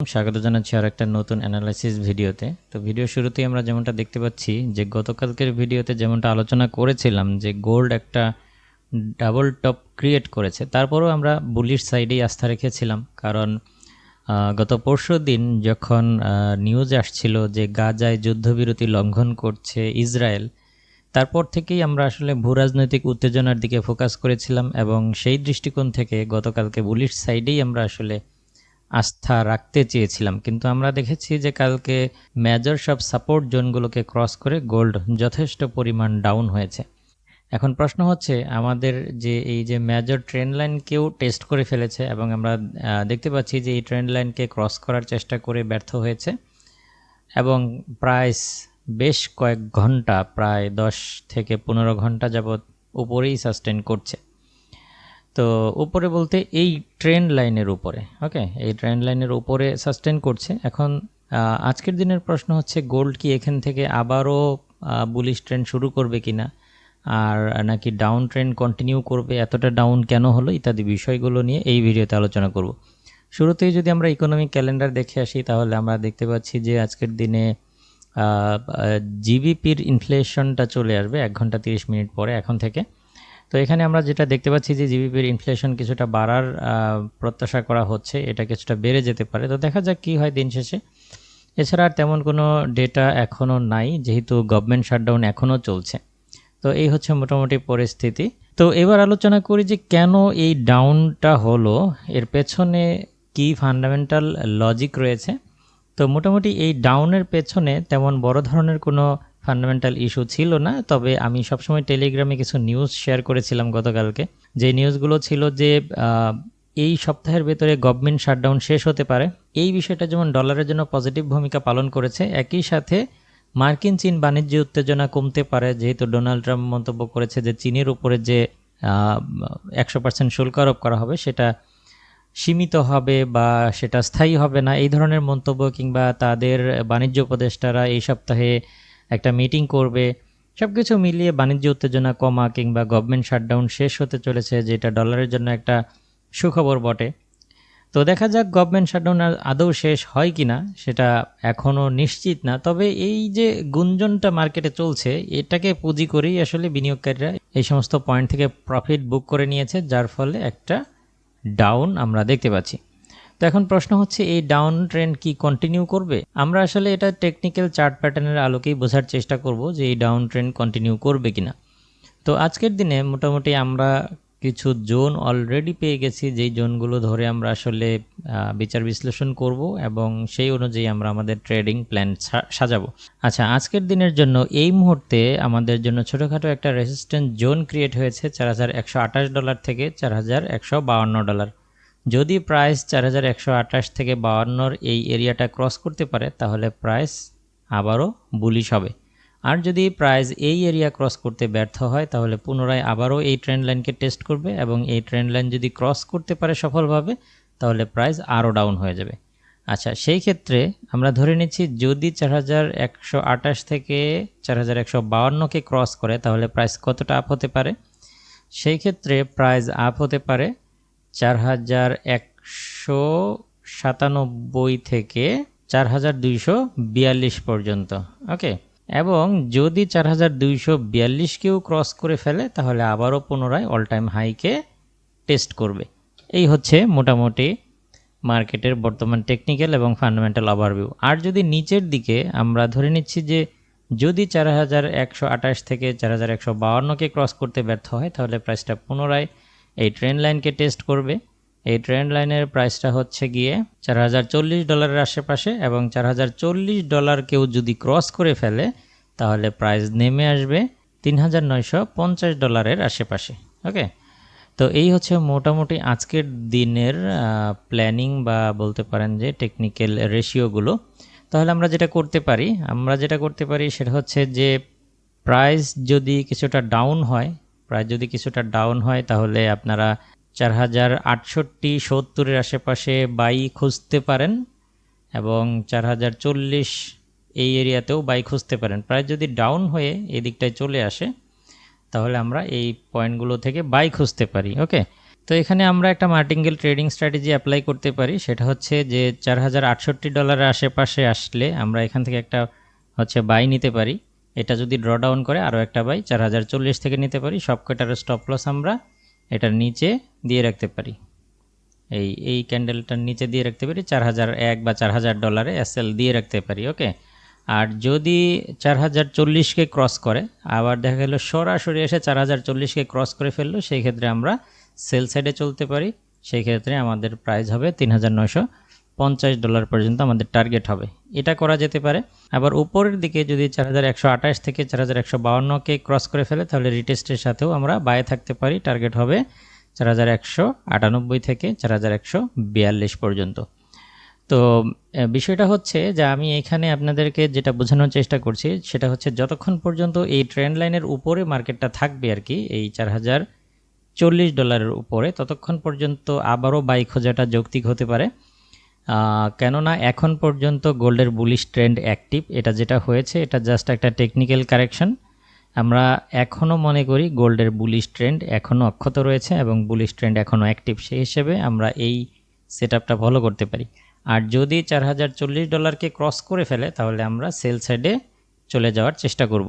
স্বাগত জানাচ্ছি আর একটা নতুন অ্যানালাইসিস ভিডিওতে। তো ভিডিও শুরুতেই আমরা যেমনটা দেখতে পাচ্ছি যে, গতকালকের ভিডিওতে যেমনটা আলোচনা করেছিলাম যে গোল্ড একটা ডাবল টপ ক্রিয়েট করেছে, তারপরেও আমরা বুলিশ সাইডেই আস্থা রেখেছিলাম। কারণ গত পরশু দিন যখন নিউজ আসছিল যে, গাজায় যুদ্ধবিরতি লঙ্ঘন করছে ইসরায়েল, তারপর থেকেই আমরা আসলে ভূরাজনৈতিক উত্তেজনার দিকে ফোকাস করেছিলাম এবং সেই দৃষ্টিকোণ থেকে গতকালকে বুলিশ সাইডেই আমরা আসলে আস্থা রাখতে চেয়েছিলাম, কিন্তু আমরা দেখেছি যে কালকে মেজর সব সাপোর্ট জোনগুলোকে ক্রস করে গোল্ড যথেষ্ট পরিমাণ ডাউন হয়েছে। এখন প্রশ্ন হচ্ছে, আমাদের যে এই যে মেজর ট্রেন লাইনকেও টেস্ট করে ফেলেছে এবং আমরা দেখতে পাচ্ছি যে এই ট্রেন লাইনকে ক্রস করার চেষ্টা করে ব্যর্থ হয়েছে এবং প্রাইস বেশ কয়েক ঘণ্টা, প্রায় দশ থেকে পনেরো ঘণ্টা যাবৎ উপরেই সাস্টেন করছে। তো উপরে বলতে এই ট্রেন্ড লাইনের উপরে ওকে এই ট্রেন্ড লাইনের উপরে সাস্টেন করছে। এখন আজকের দিনের প্রশ্ন হচ্ছে গোল্ড কি এখান থেকে আবারও বুলিশ ট্রেন্ড শুরু করবে কিনা? আর নাকি ডাউন ট্রেন্ড কন্টিনিউ করবে? এতটা ডাউন কেন হলো? ইত্যাদি বিষয়গুলো নিয়ে এই ভিডিওতে আলোচনা করব। শুরুতেই যদি আমরা ইকোনমিক ক্যালেন্ডার দেখে আসি, তাহলে আমরা দেখতে পাচ্ছি যে আজকের দিনে জিবিপির ইনফ্লেশনটা চলে আসবে এক ঘণ্টা তিরিশ মিনিট পরে, এখন থেকে। তো এখানে আমরা যেটা দেখতে পাচ্ছি যে জিবিপির ইনফ্লেশন কিছুটা বাড়ার প্রত্যাশা করা হচ্ছে, এটা কিছুটা বেড়ে যেতে পারে। তো দেখা যাক কী হয় দিন শেষে। এছাড়া আর তেমন কোনো ডেটা এখনও নাই, যেহেতু গভর্নমেন্ট শাটডাউন এখনও চলছে। তো এই হচ্ছে মোটামুটি পরিস্থিতি। তো এবার আলোচনা করি যে কেন এই ডাউনটা হলো, এর পেছনে কি ফান্ডামেন্টাল লজিক রয়েছে। তো মোটামুটি এই ডাউনের পেছনে তেমন বড় ধরনের কোনো ফান্ডামেন্টাল ইস্যু ছিল না, তবে আমি সবসময় টেলিগ্রামে কিছু নিউজ শেয়ার করেছিলাম গতকালকে। যে নিউজগুলো ছিল যে এই সপ্তাহের ভেতরে গভর্নমেন্ট শাটডাউন শেষ হতে পারে, এই বিষয়টা যেমন ডলারের জন্য পজিটিভ ভূমিকা পালন করেছে, একই সাথে মার্কিন চীন বাণিজ্য উত্তেজনা কমতে পারে, যেহেতু ডোনাল্ড ট্রাম্প মন্তব্য করেছে যে চীনের উপরে যে একশো পার্সেন্ট শুল্ক আরোপ করা হবে, সেটা সীমিত হবে বা সেটা স্থায়ী হবে না, এই ধরনের মন্তব্য কিংবা তাদের বাণিজ্য উপদেষ্টারা এই সপ্তাহে একটা মিটিং করবে। সব কিছু মিলিয়ে বাণিজ্য উত্তেজনা কমা কিংবা গভর্নমেন্ট শাটডাউন শেষ হতে চলেছে, যেটা ডলারের জন্য একটা সুখবর বটে। তো দেখা যাক গভর্নমেন্ট শাটডাউন আদৌ শেষ হয় কি না সেটা এখনও নিশ্চিত না। তবে এই যে গুঞ্জনটা মার্কেটে চলছে, এটাকে পুঁজি করেই আসলে বিনিয়োগকারীরা এই সমস্ত পয়েন্ট থেকে প্রফিট বুক করে নিয়েছে, যার ফলে একটা ডাউন আমরা দেখতে পাচ্ছি। তো এখন প্রশ্ন হচ্ছে, এই ডাউন ট্রেন্ড কি কন্টিনিউ করবে? আমরা আসলে এটা টেকনিক্যাল চার্ট প্যাটার্নের আলোকেই বোঝার চেষ্টা করব যে এই ডাউন ট্রেন্ড কন্টিনিউ করবে কিনা। তো আজকের দিনে মোটামুটি আমরা কিছু জোন অলরেডি পেয়ে গেছি, যেই জোনগুলো ধরে আমরা আসলে বিচার বিশ্লেষণ করব এবং সেই অনুযায়ী আমরা আমাদের ট্রেডিং প্ল্যান সাজাবো। আচ্ছা আজকের দিনের জন্য এই মুহূর্তে আমাদের জন্য ছোটোখাটো একটা রেসিস্ট্যান্ট জোন ক্রিয়েট হয়েছে, চার হাজার একশো আঠাশ ডলার থেকে চার হাজার একশো ডলার। যদি প্রাইস চার হাজার একশো আঠাশ থেকে বাউান্নর এই এরিয়াটা ক্রস করতে পারে, তাহলে প্রাইস আবারও বুলিশ হবে। আর যদি প্রাইস এই এরিয়া ক্রস করতে ব্যর্থ হয়, তাহলে পুনরায় আবারও এই ট্রেন্ড লাইনকে টেস্ট করবে এবং এই ট্রেন্ড লাইন যদি ক্রস করতে পারে সফলভাবে, তাহলে প্রাইস আরও ডাউন হয়ে যাবে। আচ্ছা সেই ক্ষেত্রে আমরা ধরে নিচ্ছি যদি চার হাজার একশো আঠাশ থেকে চার বাউান্নকে ক্রস করে, তাহলে প্রাইস কতটা আপ হতে পারে? সেই ক্ষেত্রে প্রাইস আপ হতে পারে চার হাজার একশো সাতানব্বই থেকে চার হাজার দুইশো বিয়াল্লিশ পর্যন্ত ওকে এবং যদি চার হাজার দুইশো বিয়াল্লিশকেও ক্রস করে ফেলে, তাহলে আবারও পুনরায় অল টাইম হাইকে টেস্ট করবে। এই হচ্ছে মোটামুটি মার্কেটের বর্তমান টেকনিক্যাল এবং ফান্ডামেন্টাল ওভারভিউ আর যদি নিচের দিকে আমরা ধরে নিচ্ছি যে যদি চার হাজার একশো আঠাশ থেকে চার হাজার একশো বাউান্নকে ক্রস করতে ব্যর্থ হয়, তাহলে প্রাইসটা পুনরায় এই ট্রেন্ড লাইনকে টেস্ট করবে। এই ট্রেন্ড লাইনের প্রাইসটা হচ্ছে গিয়ে চার হাজার চল্লিশ ডলারের আশেপাশে এবং চার হাজার চল্লিশ ডলার কেউ যদি ক্রস করে ফেলে, তাহলে প্রাইস নেমে আসবে তিন হাজার নয়শো পঞ্চাশ ডলারের আশেপাশে ওকে তো এই হচ্ছে মোটামুটি আজকের দিনের প্ল্যানিং বা বলতে পারেন যে টেকনিক্যাল রেশিওগুলো তাহলে আমরা যেটা করতে পারি, আমরা যেটা করতে পারি সেটা হচ্ছে যে প্রাইস যদি কিছুটা ডাউন হয় প্রাইস যদি কিছুটা ডাউন হয়, তাহলে আপনারা চার হাজার আটষট্টি সত্তরের আশেপাশে বাই খুঁজতে পারেন এবং চার হাজার চল্লিশ এই এরিয়াতেও বাই খুঁজতে পারেন। প্রায় যদি ডাউন হয়ে এই দিকটায় চলে আসে, তাহলে আমরা এই পয়েন্টগুলো থেকে বাই খুঁজতে পারি ওকে তো এখানে আমরা একটা মার্টিঙ্গেল ট্রেডিং স্ট্র্যাটেজি অ্যাপ্লাই করতে পারি, সেটা হচ্ছে যে চার হাজার আটষট্টি ডলারের আশেপাশে আসলে আমরা এখান থেকে একটা হচ্ছে বাই নিতে পারি। এটা যদি ড্র ডাউন করে আরও একটা বাই, চার হাজার চল্লিশ থেকে নিতে পারি সব কটার স্টপ লস আমরা এটার নিচে দিয়ে রাখতে পারি। এই এই ক্যান্ডেলটার নিচে দিয়ে রাখতে পারি, চার হাজার এক বা চার হাজার ডলারে এসএল দিয়ে রাখতে পারি, ওকে? আর যদি চার হাজার চল্লিশকে ক্রস করে, আবার দেখা গেল সরাসরি এসে চার হাজার চল্লিশকে ক্রস করে ফেলল, সেই ক্ষেত্রে আমরা সেল সাইডে চলতে পারি, সেই ক্ষেত্রে আমাদের প্রাইস হবে তিন হাজার নয়শো পঞ্চাশ ডলার পর্যন্ত আমাদের টার্গেট হবে। এটা করা যেতে পারে। আবার উপরের দিকে যদি চার হাজার একশো আঠাশ থেকে চার হাজার একশো বাউন্নকে ক্রস করে ফেলে, তাহলে রিটেস্টের সাথেও আমরা বায়ে থাকতে পারি। টার্গেট হবে চার হাজার একশো আটানব্বই থেকে চার হাজার একশো বিয়াল্লিশ পর্যন্ত। তো বিষয়টা হচ্ছে যে আমি এখানে আপনাদেরকে যেটা বোঝানোর চেষ্টা করছি, সেটা হচ্ছে যতক্ষণ পর্যন্ত এই ট্রেন্ড লাইনের উপরে মার্কেটটা থাকবে আর কি, এই চার হাজার চল্লিশ ডলারের উপরে, ততক্ষণ পর্যন্ত আবারও বাই খোঁজাটা যৌক্তিক হতে পারে। কেননা এখন পর্যন্ত গোল্ডের বুলিশ ট্রেন্ড অ্যাক্টিভ এটা যেটা হয়েছে, এটা জাস্ট একটা টেকনিক্যাল কারেকশন আমরা এখনও মনে করি গোল্ডের বুলিশ ট্রেন্ড এখনও অক্ষত রয়েছে এবং বুলিশ ট্রেন্ড এখনও অ্যাক্টিভ সেই হিসেবে আমরা এই সেট আপটা ফলো করতে পারি। আর যদি চার হাজার চল্লিশ ডলারকে ক্রস করে ফেলে, তাহলে আমরা সেল সাইডে চলে যাওয়ার চেষ্টা করব।